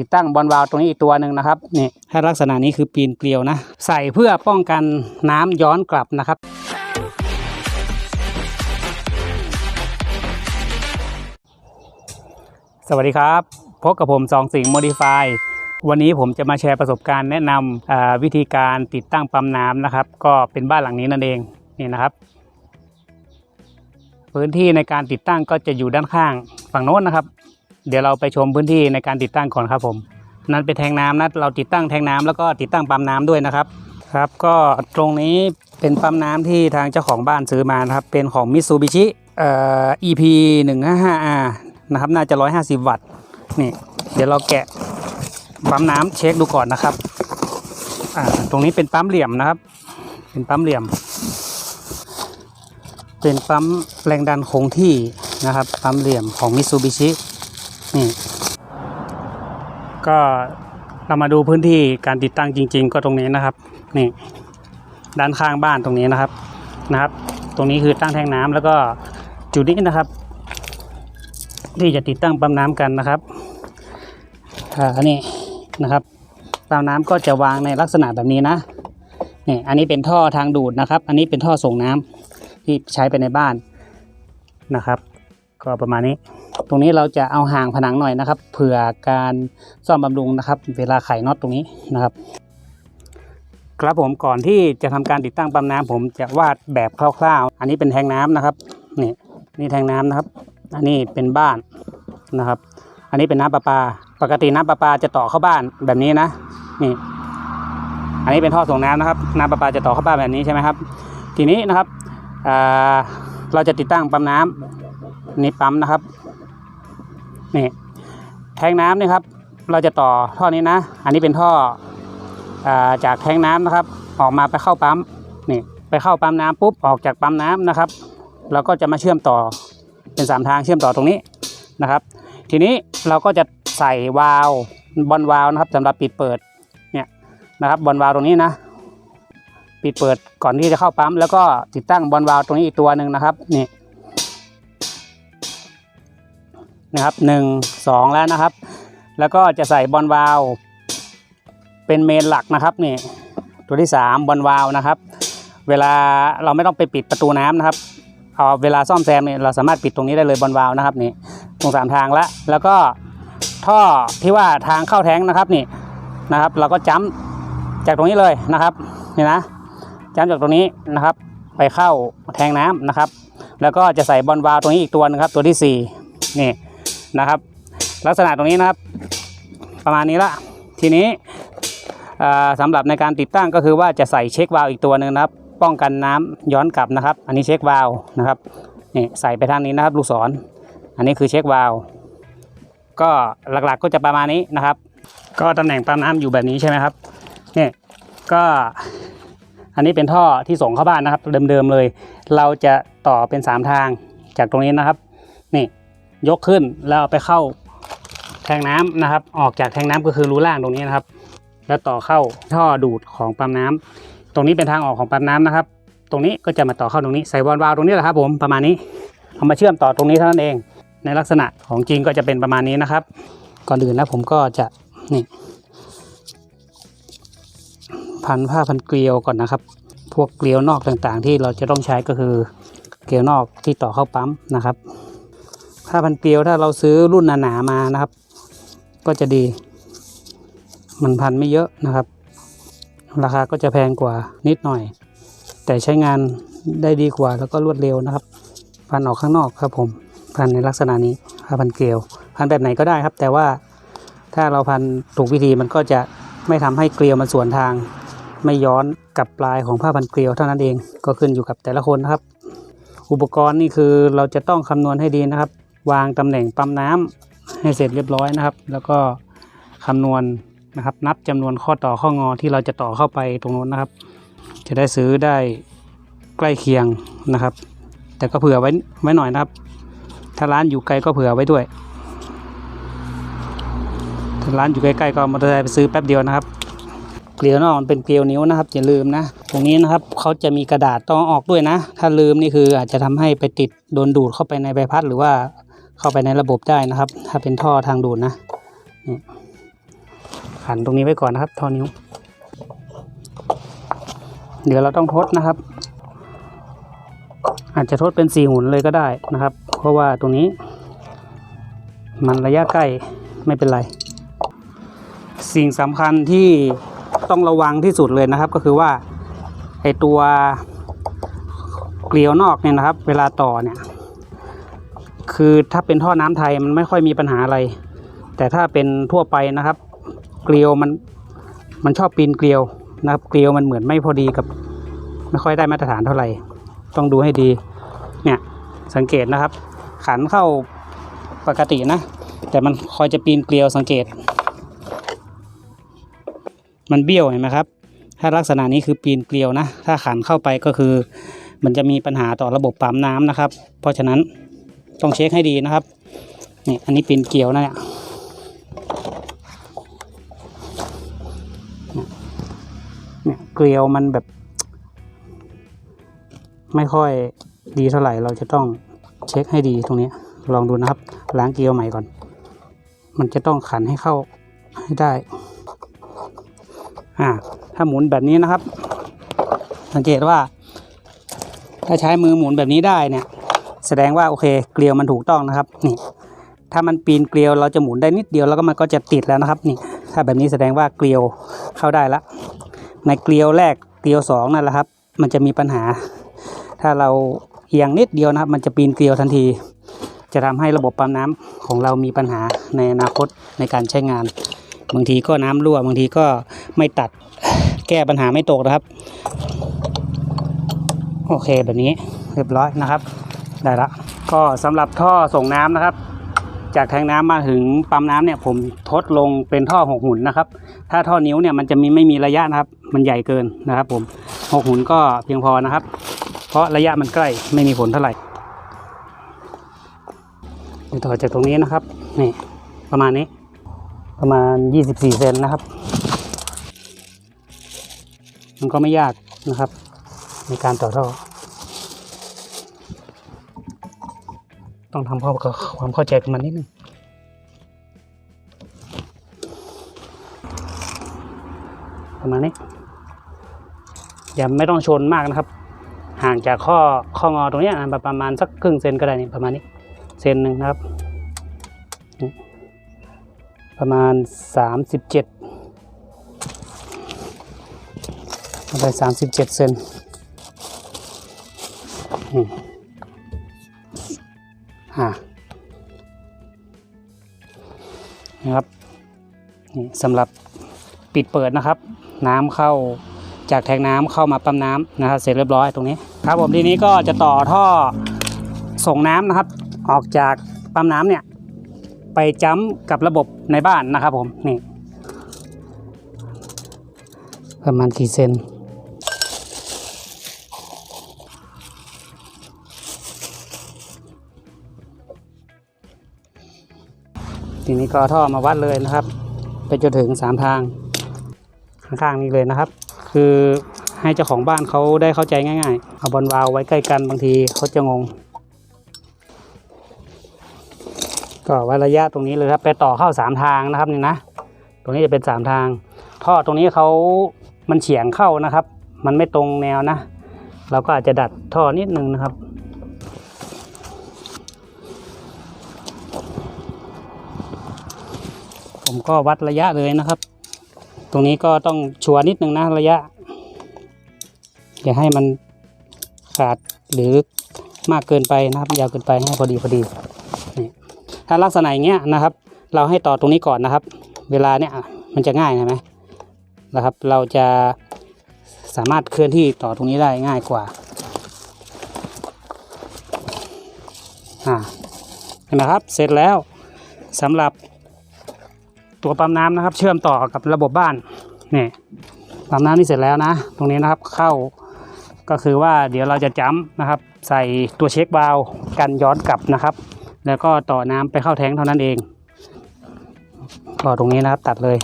ติดตั้งบอลวาล์วตรงนี้อีกตัวหนึ่งนะครับนี่ถ้าลักษณะนี้คือปีนเกลียวนะ ใส่เพื่อป้องกันน้ำย้อนกลับนะครับ สวัสดีครับ พบกับผมสองสิงห์โมดิฟายวันนี้ผมจะมาแชร์ประสบการณ์แนะนำวิธีการติดตั้งปั๊มน้ำนะครับ ก็เป็นบ้านหลังนี้นั่นเองนี่นะครับ พื้นที่ในการติดตั้งก็จะอยู่ด้านข้างฝั่งโน้นนะครับ เดี๋ยวเราไปชมพื้นที่ในการติดตั้งก่อนครับผม นั่นเป็นแทงน้ำนะเราติดตั้งแทงน้ำแล้วก็ติดตั้งปั๊มน้ำด้วยนะครับครับ ก็ตรงนี้เป็นปั๊มน้ำที่ทางเจ้าของบ้านซื้อมานะครับ เป็นของ Mitsubishi เอ่อ EP 155R นะครับ น่าจะ 150 วัตต์นี่ เดี๋ยวเราแกะปั๊มน้ำเช็คดูก่อนนะครับอ่าตรงนี้เป็นปั๊มเหลี่ยมนะครับ เป็นปั๊มเหลี่ยม เป็นปั๊มแรงดันคงที่นะครับ ปั๊มเหลี่ยมของ Mitsubishi นี่ก็เรามาดูพื้นที่การติดตั้งจริง ๆ ก็ตรงนี้นะครับ นี่ ด้านข้างบ้านตรงนี้นะครับนะครับ ตรงนี้คือตั้งแทงน้ำแล้วก็จุดนี้นะครับ ที่จะติดตั้งปั๊มน้ำกันนะครับอ่าอันนี้นะครับปั๊มน้ำก็จะวางในลักษณะแบบนี้นะนี่อันนี้เป็นท่อทางดูดนะครับ อันนี้เป็นท่อส่งน้ำที่ใช้ไปในบ้านนะครับ ก็ประมาณนี้ รงนี้เราจะเอาห่างผนังหน่อยนะครับ เผื่อการซ่อมบำรุงนะครับ เวลาไขน็อตตรงนี้นะครับ ครับผมก่อนที่จะทำการติดตั้งปั๊มน้ำผมจะวาดแบบคร่าวๆ อันนี้เป็นแทงน้ำนะครับนี่นี่แทงน้ำนะครับ อันนี้เป็นบ้านนะครับ อันนี้เป็นน้ำประปา ปกติน้ำประปาจะต่อเข้าบ้านแบบนี้นะนี่อันนี้เป็นท่อส่งน้ำนะครับ น้ำประปาจะต่อเข้าบ้านแบบนี้ใช่ไหมครับ ทีนี้นะครับเราจะติดตั้งปั๊มน้ำนี่ปั๊มนะครับ นี่แทงน้ำนี่ครับเราจะต่อท่อนี้นะ อันนี้เป็นท่ออาจากแทงน้ำนะครับ ออกมาไปเข้าปั๊มนี่ไปเข้าปั๊มน้ำปุ๊บออกจากปั๊มน้ำนะครับ เราก็จะมาเชื่อมต่อเป็นสามทางเชื่อมต่อตรงนี้นะครับ ทีนี้เราก็จะใส่วาล์วบอลวาล์วนะครับสำหรับปิดเปิดเนี่ยนะครับบอลวาล์วตรงนี้นะ ปิดเปิดก่อนที่จะเข้าปั๊มแล้วก็ติดตั้งบอลวาล์วตรงนี้อีกตัวหนึ่งนะครับนี่ นะครับหนึ่งสองแล้วนะครับ แล้วก็จะใส่บอลวาล์วเป็นเมนหลักนะครับนี่ตัวที่สามบอลวาล์วนะครับ เวลาเราไม่ต้องไปปิดประตูน้ำนะครับเอาเวลาซ่อมแซมเนี่ยเราสามารถปิดตรงนี้ได้เลยบอลวาล์วนะครับนี่ตรงสามทางล้วแล้วก็ท่อที่ว่าทางเข้าแท้งนะครับนี่นะครับ เราก็จ้ำจากตรงนี้เลยนะครับนี่นะจ้ำจากตรงนี้นะครับ ไปเข้าแทงน้ำนะครับ แล้วก็จะใส่บอลวาล์วตรงนี้อีกตัวนึงครับ ตัวที่สี่นี่ นะครับ ลักษณะตรงนี้นะครับ ประมาณนี้ละทีนี้อ่าสำหรับในการติดตั้งก็คือว่าจะใส่เช็ควาล์วอีกตัวหนึ่งนะครับ ป้องกันน้ำย้อนกลับนะครับ อันนี้เช็ควาล์วนะครับนี่ใส่ไปทางนี้นะครับลูกศรอันนี้คือเช็ควาล์วก็หลักๆก็จะประมาณนี้นะครับ ก็ตำแหน่งปั๊มน้ำอยู่แบบนี้ใช่ไหมครับนี่ก็อันนี้เป็นท่อที่ส่งเข้าบ้านนะครับ เดิมๆเลย เราจะต่อเป็นสามทางจากตรงนี้นะครับ นี่ ยกขึ้นแล้วเอาไปเข้าแทงน้ำนะครับ ออกจากแทงน้ำก็คือรูล่างตรงนี้นะครับ แล้วต่อเข้าท่อดูดของปั๊มน้ำตรงนี้เป็นทางออกของปั๊มน้ำนะครับ ตรงนี้ก็จะมาต่อเข้าตรงนี้ใส่บอลวาล์วตรงนี้แหละครับ ผมประมาณนี้เอามาเชื่อมต่อตรงนี้เท่านั้นเอง ในลักษณะของจริงก็จะเป็นประมาณนี้นะครับ ก่อนอื่นแล้วผมก็จะนี่พันผ้าพันเกลียวก่อนนะครับ พวกเกลียวนอกต่างๆ ที่เราจะต้องใช้ก็คือเกลียวนอกที่ต่อเข้าปั๊มนะครับ ผ้าพันเกลียวถ้าเราซื้อรุ่นหนาๆมานะครับ ก็จะดี มันพันไม่เยอะนะครับ ราคาก็จะแพงกว่านิดหน่อย แต่ใช้งานได้ดีกว่าแล้วก็รวดเร็วนะครับ พันออกข้างนอกครับผมพันในลักษณะนี้ผ้าพันเกลียว พันแบบไหนก็ได้ครับ แต่ว่าถ้าเราพันถูกวิธีมันก็จะไม่ทำให้เกลียวมันสวนทาง ไม่ย้อนกับปลายของผ้าพันเกลียวเท่านั้นเองก็ขึ้นอยู่กับแต่ละคนนะครับ อุปกรณ์นี่คือเราจะต้องคำนวณให้ดีนะครับ วางตำแหน่งปั๊มน้ำให้เสร็จเรียบร้อยนะครับ แล้วก็คำนวณนะครับ นับจำนวนข้อต่อข้องอที่เราจะต่อเข้าไปตรงนู้นนะครับ จะได้ซื้อได้ใกล้เคียงนะครับ แต่ก็เผื่อไว้ไว้หน่อยนะครับ ถ้าร้านอยู่ไกลก็เผื่อไว้ด้วยถ้าร้านอยู่ใกล้ๆก็เอามอเตอร์ไซค์ไปซื้อแป๊บเดียวนะครับเกลียวนอกมันเป็นเกลียวนิ้วนะครับอย่าลืมนะ ตรงนี้นะครับเขาจะมีกระดาษต้องอออกด้วยนะ ถ้าลืมนี่คืออาจจะทำให้ไปติดโดนดูดเข้าไปในใบพัดหรือว่า เข้าไปในระบบได้นะครับ ถ้าเป็นท่อทางดูดนะนี่ขันตรงนี้ไว้ก่อนนะครับ ท่อนิ้ว เดี๋ยวเราต้องทดนะครับ อาจจะทดเป็นสี่หุ่นเลยก็ได้นะครับ เพราะว่าตรงนี้ มันระยะใกล้ไม่เป็นไร สิ่งสำคัญที่ต้องระวังที่สุดเลยนะครับ ก็คือว่าไอตัวเกลียวนอกเนี่ยนะครับ เวลาต่อเนี่ย คือถ้าเป็นท่อน้ำไทยมันไม่ค่อยมีปัญหาอะไร แต่ถ้าเป็นทั่วไปนะครับ เกลียวมันมันชอบปีนเกลียวนะครับ เกลียวมันเหมือนไม่พอดีกับ ไม่ค่อยได้มาตรฐานเท่าไหร่ ต้องดูให้ดี เนี่ยสังเกตนะครับ ขันเข้าปกตินะ แต่มันคอยจะปีนเกลียวสังเกต มันเบี้ยวเห็นไหมครับ ถ้าลักษณะนี้คือปีนเกลียวนะ ถ้าขันเข้าไปก็คือ มันจะมีปัญหาต่อระบบปั๊มน้ำนะครับ เพราะฉะนั้น ต้องเช็คให้ดีนะครับนี่อันนี้ปีนเกลียวนะเนี่ยเนี่ยเกลียวมันแบบ ไม่ค่อยดีเท่าไหร่เราจะต้องเช็คให้ดีตรงนี้ ลองดูนะครับ ล้างเกลียวใหม่ก่อน มันจะต้องขันให้เข้าให้ได้อ่าถ้าหมุนแบบนี้นะครับ สังเกตว่า ถ้าใช้มือหมุนแบบนี้ได้เนี่ย แสดงว่าโอเคเกลียวมันถูกต้องนะครับนี่ถ้ามันปีนเกลียวเราจะหมุนได้นิดเดียวแล้วก็มันก็จะติดแล้วนะครับนี่ถ้าแบบนี้แสดงว่าเกลียวเข้าได้ละ ในเกลียวแรกเกลียวสองนั่นแหละครับ มันจะมีปัญหา ถ้าเราเอียงนิดเดียวนะครับ มันจะปีนเกลียวทันที จะทำให้ระบบปั๊มน้ำของเรามีปัญหาในอนาคตในการใช้งาน บางทีก็น้ำรั่วบางทีก็ไม่ตัดแก้ปัญหาไม่ตกนะครับ โอเคแบบนี้เรียบร้อยนะครับ ได้ละก็สำหรับท่อส่งน้ำนะครับ จากแทงน้ำมาถึงปั๊มน้ำเนี่ยผมทดลงเป็นท่อหกหุ่นนะครับ ถ้าท่อนิ้วเนี่ยมันจะมีไม่มีระยะนะครับ มันใหญ่เกินนะครับ ผมหกหุ่นก็เพียงพอนะครับ เพราะระยะมันใกล้ไม่มีผลเท่าไหร่ต่อจากตรงนี้นะครับนี่ประมาณนี้ ประมาณ 24 เซนนะครับ มันก็ไม่ยากนะครับ ในการต่อท่อ ต้องทำความความเข้าใจกับมันนิดนึงประมาณนี้อย่าไม่ต้องชนมากนะครับ ห่างจากข้อข้องอตรงนี้ประมาณสักครึ่งเซนก็ได้นี่ประมาณนี้เซนหนึ่งนะครับ ประมาณสามสิบเจ็ดไปสามสิบเจ็ดเซน อ่านะครับนี่สำหรับปิดเปิดนะครับ น้ำเข้าจากแทงน้ำเข้ามาปั๊มน้ำนะครับ เสร็จเรียบร้อยตรงนี้ครับผมทีนี้ก็จะต่อท่อส่งน้ำนะครับ ออกจากปั๊มน้ำเนี่ยไปจ้ำกับระบบในบ้านนะครับผมนี่ประมาณกี่เซน ทีนี้ก็เอท่อมาวัดเลยนะครับ ไปจนถึงสามทางข้างๆนี้เลยนะครับ คือให้เจ้าของบ้านเขาได้เข้าใจง่าย ๆ เอาบอลวาล์วไว้ใกล้กันบางทีเขาจะงง ก็วัดระยะตรงนี้เลยครับ ไปต่อเข้าสามทางนะครับนี่นะตรงนี้จะเป็นสามทางท่อตรงนี้เขามันเฉียงเข้านะครับ มันไม่ตรงแนวนะ เราก็อาจจะดัดท่อนิดนึงนะครับ ผมก็วัดระยะเลยนะครับ ตรงนี้ก็ต้องชัวร์นิดนึงนะระยะ อย่าให้มันขาดหรือมากเกินไปนะครับ ยาวเกินไปให้พอดีพอดีนี่ถ้าลักษณะอย่างเงี้ยนะครับ เราให้ต่อตรงนี้ก่อนนะครับ เวลาเนี่ยมันจะง่ายใช่ไหมนะครับ เราจะสามารถเคลื่อนที่ต่อตรงนี้ได้ง่ายกว่าอ่าเห็นไหมครับ เสร็จแล้วสำหรับ ตัวปั๊มน้ำนะครับ เชื่อมต่อกับระบบบ้านนี่ปั๊มน้ำนี่เสร็จแล้วนะ ตรงนี้นะครับเข้าก็คือว่าเดี๋ยวเราจะจ้ำนะครับ ใส่ตัวเช็ควาล์วกันย้อนกลับนะครับ แล้วก็ต่อน้ำไปเข้าแทงเท่านั้นเองก็ตรงนี้นะครับตัดเลย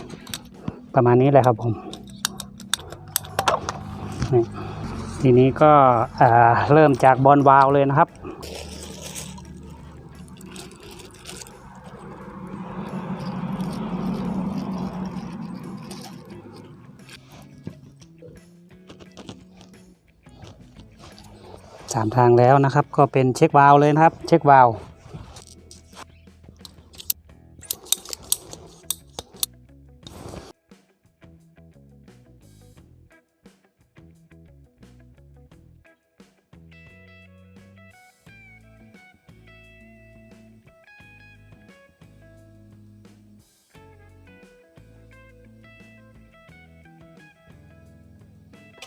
ประมาณนี้แหละครับผมนี่ทีนี้ก็เริ่มจากบอลวาล์วเลยนะครับ 3 ทางแล้วนะครับ ก็เป็นเช็ควาล์เลยนะครับ เช็ควาล์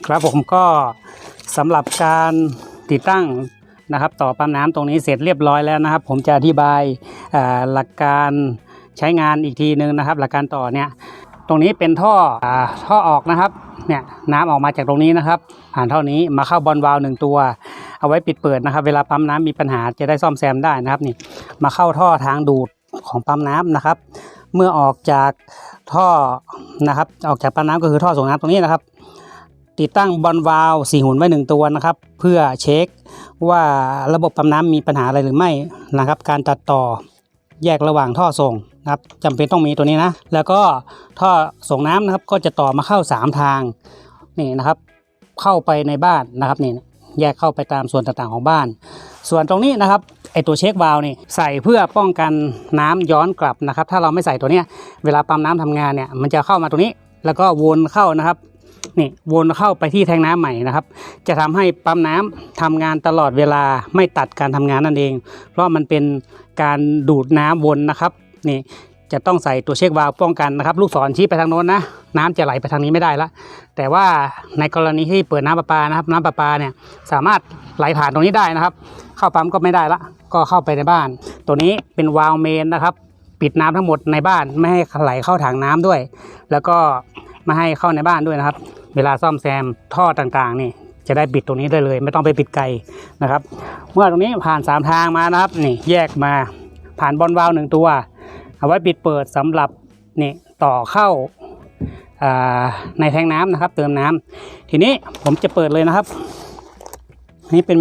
ครับผมก็สำหรับการ ติดตั้งนะครับต่อปั๊มน้ำตรงนี้เสร็จเรียบร้อยแล้วนะครับ ผมจะอธิบายหลักการใช้งานอีกทีนึงนะครับ หลักการต่อเนี่ยตรงนี้เป็นท่ออท่อออกนะครับเนี่ยน้ำออกมาจากตรงนี้นะครับ ผ่านท่อนี้มาเข้าบอลวาล์วหนึ่งตัว เอาไว้ปิดเปิดนะครับ เวลาปั๊มน้ำมีปัญหาจะได้ซ่อมแซมได้นะครับนี่มาเข้าท่อทางดูดของปั๊มน้ำนะครับ เมื่อออกจากท่อนะครับ ออกจากปั๊มน้ำก็คือท่อส่งน้ำตรงนี้นะครับ ติดตั้งบอลวาล์วสี่หุ่นไว้หนึ่งตัวนะครับ เพื่อเช็คว่าระบบปั๊มน้ำมีปัญหาอะไรหรือไม่นะครับ การตัดต่อแยกระหว่างท่อส่งนะครับจำเป็นต้องมีตัวนี้นะ แล้วก็ท่อส่งน้ำนะครับก็จะต่อมาเข้า 3 ทางนี่นะครับ เข้าไปในบ้านนะครับนี่แยกเข้าไปตามส่วนต่างๆของบ้าน ส่วนตรงนี้นะครับไอตัวเช็ควาล์วนี่ใส่เพื่อป้องกันน้ำย้อนกลับนะครับ ถ้าเราไม่ใส่ตัวเนี้ยเวลาปั๊มน้ำทำงานเนี่ยมันจะเข้ามาตรงนี้ แล้วก็วนเข้านะครับ นี่วนเข้าไปที่แทงน้ำใหม่นะครับ จะทำให้ปั๊มน้ำทำงานตลอดเวลาไม่ตัดการทำงานนั่นเอง เพราะมันเป็นการดูดน้ำวนนะครับนี่จะต้องใส่ตัวเช็ควาล์วป้องกันนะครับ ลูกศรชี้ไปทางโน้นนะ น้ำจะไหลไปทางนี้ไม่ได้ละแต่ว่าในกรณีที่เปิดน้ำประปานะครับ น้ำประปาเนี่ยสามารถไหลผ่านตรงนี้ได้นะครับ เข้าปั๊มก็ไม่ได้ละก็เข้าไปในบ้าน ตัวนี้เป็นวาล์วเมนนะครับ ปิดน้ำทั้งหมดในบ้านไม่ให้ไหลเข้าถังน้ำด้วย แล้วก็ไม่ให้เข้าในบ้านด้วยนะครับ เวลาซ่อมแซมท่อต่างๆ นี่จะได้ปิดตรงนี้ได้เลย ไม่ต้องไปปิดไกลนะครับ เมื่อตรงนี้ผ่าน 3 ทางมานะครับนี่แยกมาผ่านบอลวาล์วหนึ่งตัว เอาไว้ปิดเปิดสำหรับนี่ต่อเข้าาในแทงน้ำนะครับ เติมน้ำทีนี้ผมจะเปิดเลยนะครับ นี่เป็น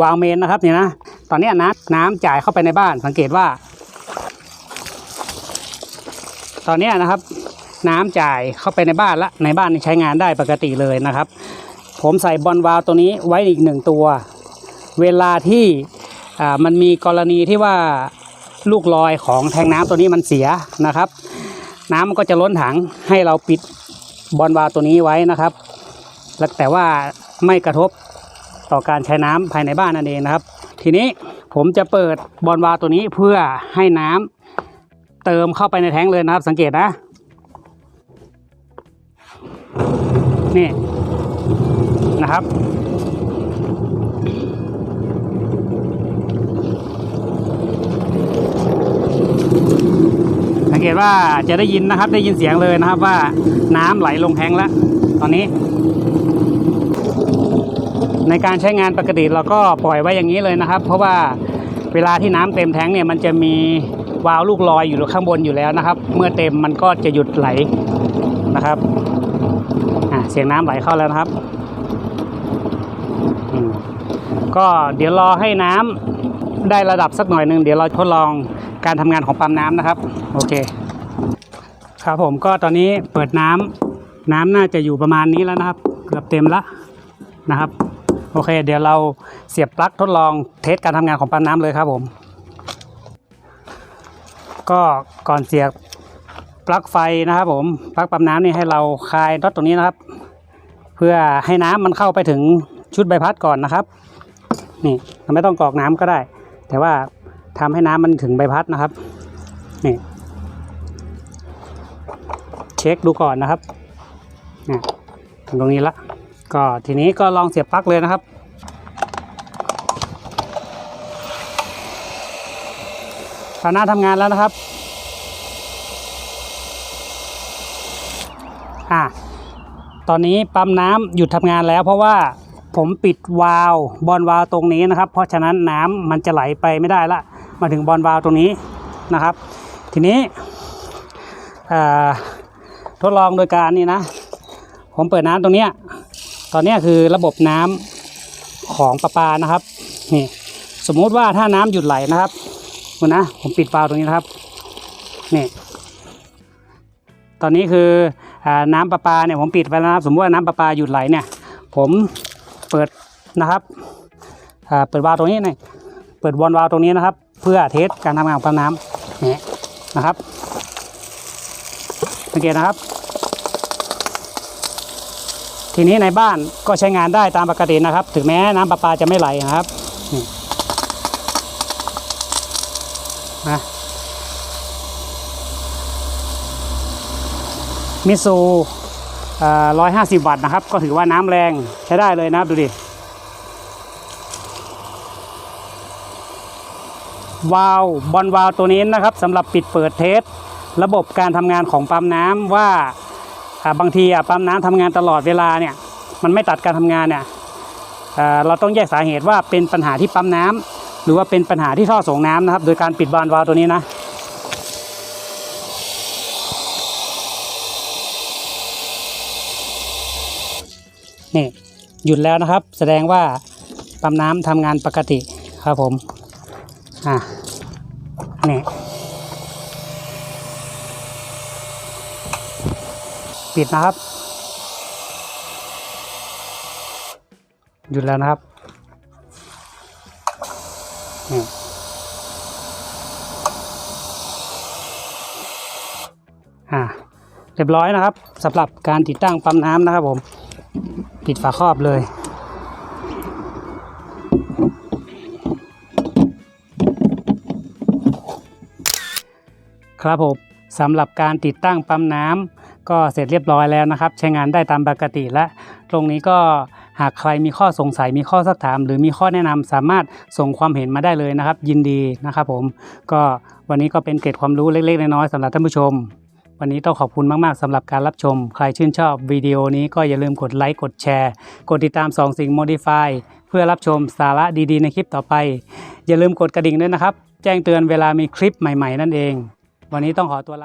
วาล์วเมนนะครับเนี่ยนะตอนนี้น้ำน้ำจ่ายเข้าไปในบ้านสังเกตว่า ตอนนี้นะครับ น้ำจ่ายเข้าไปในบ้านละในบ้านใช้งานได้ปกติเลยนะครับ ผมใส่บอลวาล์วตัวนี้ไว้อีกหนึ่งตัว เวลาที่มันมีกรณีที่ว่าลูกลอยของแทงน้ำตัวนี้มันเสียนะครับ น้ำมันก็จะล้นถังให้เราปิดบอลวาล์วตัวนี้ไว้นะครับแต่ว่าไม่กระทบต่อการใช้น้ำภายในบ้านนั่นเองนะครับ ทีนี้ผมจะเปิดบอลวาล์วตัวนี้เพื่อให้น้ำเติมเข้าไปในแท้งเลยนะครับ สังเกตนะ นี่นะครับ สังเกตว่าจะได้ยินนะครับ ได้ยินเสียงเลยนะครับว่าน้ำไหลลงแทงแล้ว ตอนนี้ ในการใช้งานปกติเราก็ปล่อยไว้อย่างนี้เลยนะครับ เพราะว่าเวลาที่น้ำเต็มแท้งเนี่ยมันจะมีวาล์วลูกลอยอยู่ข้างบนอยู่แล้วนะครับ เมื่อเต็มมันก็จะหยุดไหลนะครับ เสียงน้ำไหลเข้าแล้วนะครับอมก็เดี๋ยวรอให้น้ำได้ระดับสักหน่อยหนึ่งเดี๋ยวเราทดลองการทำงานของปั๊มน้ำนะครับ โอเค ครับผมก็ตอนนี้เปิดน้ำน้ำน่าจะอยู่ประมาณนี้แล้วนะครับ เกือบเต็มละนะครับ โอเค เดี๋ยวเราเสียบปลั๊กทดลองเทสการทำงานของปั๊มน้ำเลยครับผม ก็ก่อนเสียบ ปลั๊กไฟนะครับผมปลั๊กปั๊มน้ำนี่ให้เราคลายน็อตตรงนี้นะครับ เพื่อให้น้ำมันเข้าไปถึงชุดใบพัดก่อนนะครับ นี่เราไม่ต้องกรอกน้ำก็ได้ แต่ว่าทำให้น้ำมันถึงใบพัดนะครับนี่เช็คดูก่อนนะครับนี่ถึงตรงนี้ละก็ทีนี้ก็ลองเสียบปลั๊กเลยนะครับตอนหน้าทำงานแล้วนะครับ อะตอนนี้ปั๊มน้ำหยุดทำงานแล้ว เพราะว่าผมปิดวาล์วบอลวาล์วตรงนี้นะครับ เพราะฉะนั้นน้ำมันจะไหลไปไม่ได้ละ มาถึงบอลวาล์วตรงนี้นะครับ ทีนี้ทดลองโดยการนี่นะ ผมเปิดน้ำตรงเนี้ยตอนนี้คือระบบน้ำของประปานะครับนี่สมมุติว่าถ้าน้ำหยุดไหลนะครับคุณนะผมปิดวาล์วตรงนี้นะครับนี่ตอนนี้คือ น้ำประปาเนี่ยผมปิดไปแล้วนะครับสมมติว่าน้ำประปาหยุดไหลเนี่ยผมเปิดนะครับเปิดวาล์วตรงนี้หน่อยเปิดบอลวาล์วตรงนี้นะครับ เพื่อเทสการทำงานของปั๊มน้ำนี่นะครับสังเกตนะครับ ทีนี้ในบ้านก็ใช้งานได้ตามปกตินะครับ ถึงแม้น้ำประปาจะไม่ไหลนะครับนี่นะ มิสูร้อยห้าสิบวัตต์นะครับ ก็ถือว่าน้ำแรงใช้ได้เลยนะครับดูดิวาล์วบอลวาล์วตัวนี้นะครับสำหรับปิดเปิดเทสระบบการทำงานของปั๊มน้ำว่าอ่าบางทีปั๊มน้ำทำงานตลอดเวลาเนี่ยมันไม่ตัดการทำงานเนี่ยเราต้องแยกสาเหตุว่าเป็นปัญหาที่ปั๊มน้ำหรือว่าเป็นปัญหาที่ท่อส่งน้ำนะครับ โดยการปิดบอลวาล์วตัวนี้นะ นี่หยุดแล้วนะครับ แสดงว่าปั๊มน้ำทำงานปกติครับผมอะนี่ปิดนะครับ หยุดแล้วนะครับนี่อะเรียบร้อยนะครับสำหรับการติดตั้งปั๊มน้ำนะครับผม ปิดฝาครอบเลย ครับผมสำหรับการติดตั้งปั๊มน้ำก็เสร็จเรียบร้อยแล้วนะครับ ใช้งานได้ตามปกติและ ตรงนี้ก็หากใครมีข้อสงสัยมีข้อสักถาม หรือมีข้อแนะนำสามารถส่งความเห็นมาได้เลยนะครับ ยินดีนะครับผมก็วันนี้ก็เป็นเกร็ดความรู้เล็กๆน้อยๆสำหรับท่านผู้ชม วันนี้ต้องขอบคุณมากๆสำหรับการรับชม ใครชื่นชอบวิดีโอนี้ก็อย่าลืมกดไลค์กดแชร์ กดติดตามสองสิ่ง Modify เพื่อรับชมสาระดีๆ ในคลิปต่อไป อย่าลืมกดกระดิ่งด้วยนะครับ แจ้งเตือนเวลามีคลิปใหม่ ๆ นั่นเอง วันนี้ต้องขอตัวลา